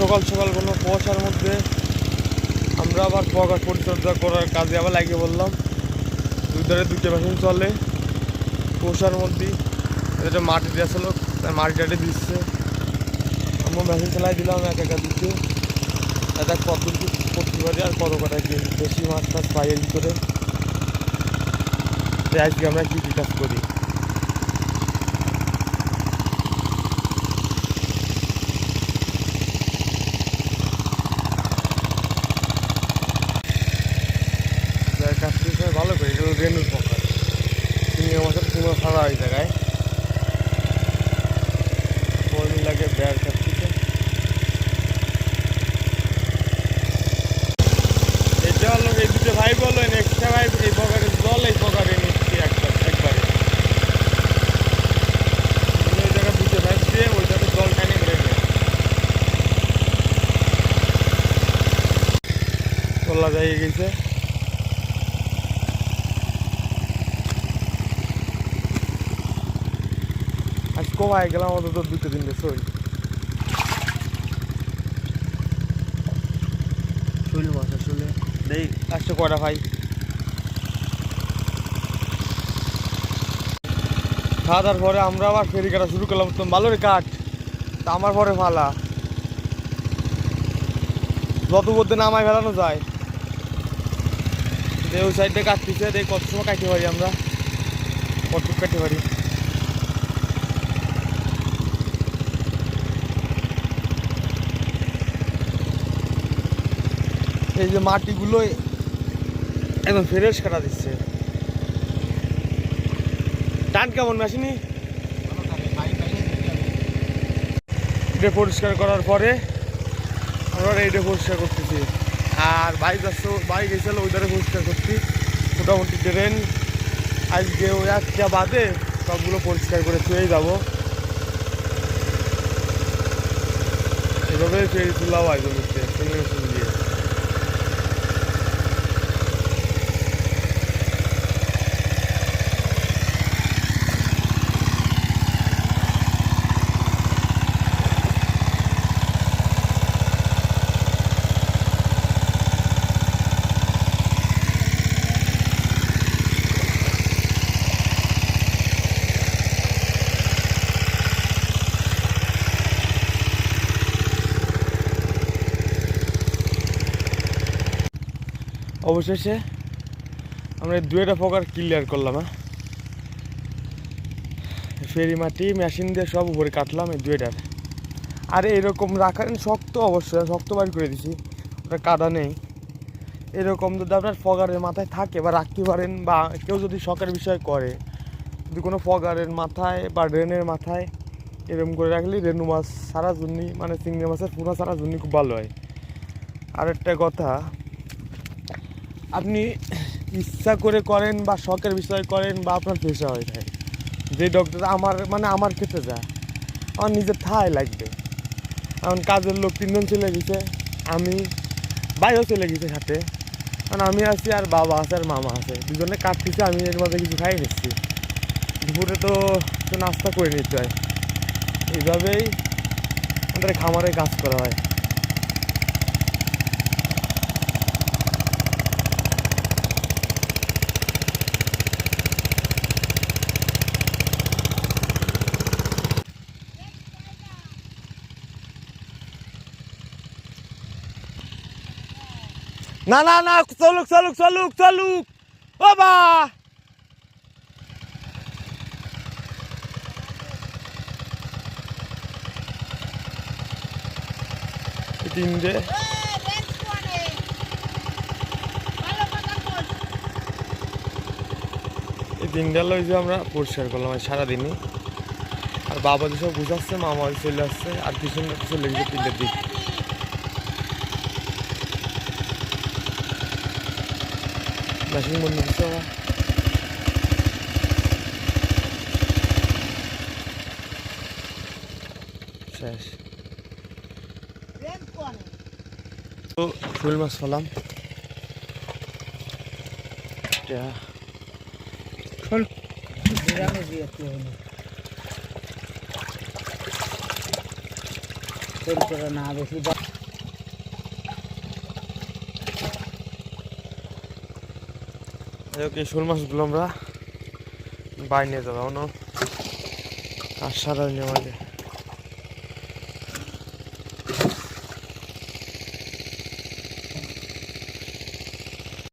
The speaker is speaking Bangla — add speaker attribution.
Speaker 1: সকাল সকাল কোনো কুয়াশার মধ্যে আমরা আবার পগার পরিচর্যা করার কাজে আবার লাগিয়ে বললাম দুই ধারে দুইটা মেশিন চলে। কুয়াশার মধ্যে এটা মাটি দেওয়া ছিল তাই মাটি টাটি দিচ্ছে। আমরা মেশিন চালাই দিলাম এক একা দিতে এটা কত করতে পারি আর কত কটা কি বেশি মাছ টাছ পাই এর ভিতরে। আজকে আমরা কী কী কাজ করি। রেনুর পকার চিংড়ি মাছের পুরো সারা ওই জায়গায়। কর্মী লাগে বেড় কাটতেছে এটা হলো এই দুটো ভাই এক্সট্রা ভাই, এই পকারে জল, এই পকারে নিচ্ছি একবার। একবারে ওই জায়গায় দুটো ভাই ওই জল যায় গেছে। আজ কমায় গেলাম অন্তত দুটো দিন বেশি শৈল মাছ আসলে দেই আসছে কয়টা ভাই? খাওয়া দাওয়ার পরে আমরা আবার ফেরি কাটা শুরু করলাম তো ভালোই কাঠ। তা আমার পরে ফালা। যত মধ্যে নামায় ফেলানো যায়। যে ওই সাইডে কাটতেছে দেখ কত সময় কাটতে পারি আমরা? কত কাটতে পারি? এই যে মাটিগুলো একদম ফ্রেশ কাটা দিচ্ছে। টান কেমন মেশিনি? এটা পরিষ্কার করার পরে আমরা এইটা পরিষ্কার করতেছি। আর বাইক যাচ্ছ বাইক গেছিল ওই ধারে পরিষ্কার করছি। মোটামুটি ট্রেন আজকে ওই একটা বাদে সবগুলো পরিষ্কার করে ছুঁয়েই যাব। এভাবে ফেরি তোলাও হয় জমিতে অবশেষে আমরা দুয়েটা প্রকার ক্লিয়ার করলাম হ্যাঁ? ফেরি মাটি মেশিন দিয়ে সব উপরে কাটলাম এই দুয়েটার আর এরকম রাখার শক্ত অবশ্যই শক্ত বাড়ি করে দিছি। ওটা কাদা নেই। এরকম যদি আপনার ফগারের মাথায় থাকে বা রাখতে পারেন বা কেউ যদি শখের বিষয় করে, যদি কোনো ফগারের মাথায় বা ড্রেনের মাথায় এরকম করে রাখলে রেনু মাছ সারা জন্যই মানে চিংড়ি মাছের পুরো সারা জন্যই খুব ভালো হয়। আর একটা কথা আপনি ইচ্ছা করে করেন বা শখের বিষয় করেন বা আপনার পেশা হয়ে যায়। যে ডক্টর আমার মানে আমার ক্ষেত্রে যায় আমার নিজের থায় লাগবে। এখন কাজের লোক তিনজন চলে গেছে, আমি, বাইরেও চলে গেছে সাথে কারণ আমি আছি আর বাবা আছে আর মামা আছে। দুজনে কাটতেছে, আমি এর মধ্যে কিছু খাই নিচ্ছি। দুপুরে তো নাস্তা করে নিতে হয়। এইভাবেই আমাদের খামারে কাজ করা হয়। না না না, চলুক চলুক চলুক চলুক। ও বা তিনটে এই তিনটা লই যে আমরা পরিষ্কার করলাম সারাদিনই। আর বাবা যেসব গুছাচ্ছে মামা চলে আসছে, আর পিছনে চলে গেছে তিনটের দিক। মেশিন বন্ধ করছে ওরা শেষ তো শোল মাছ ফলাম এটা
Speaker 2: না বেশি
Speaker 1: যাই হোক এই শোল মাছগুলো আমরা বাইরে যাব এখনও আর সারা আমাদের।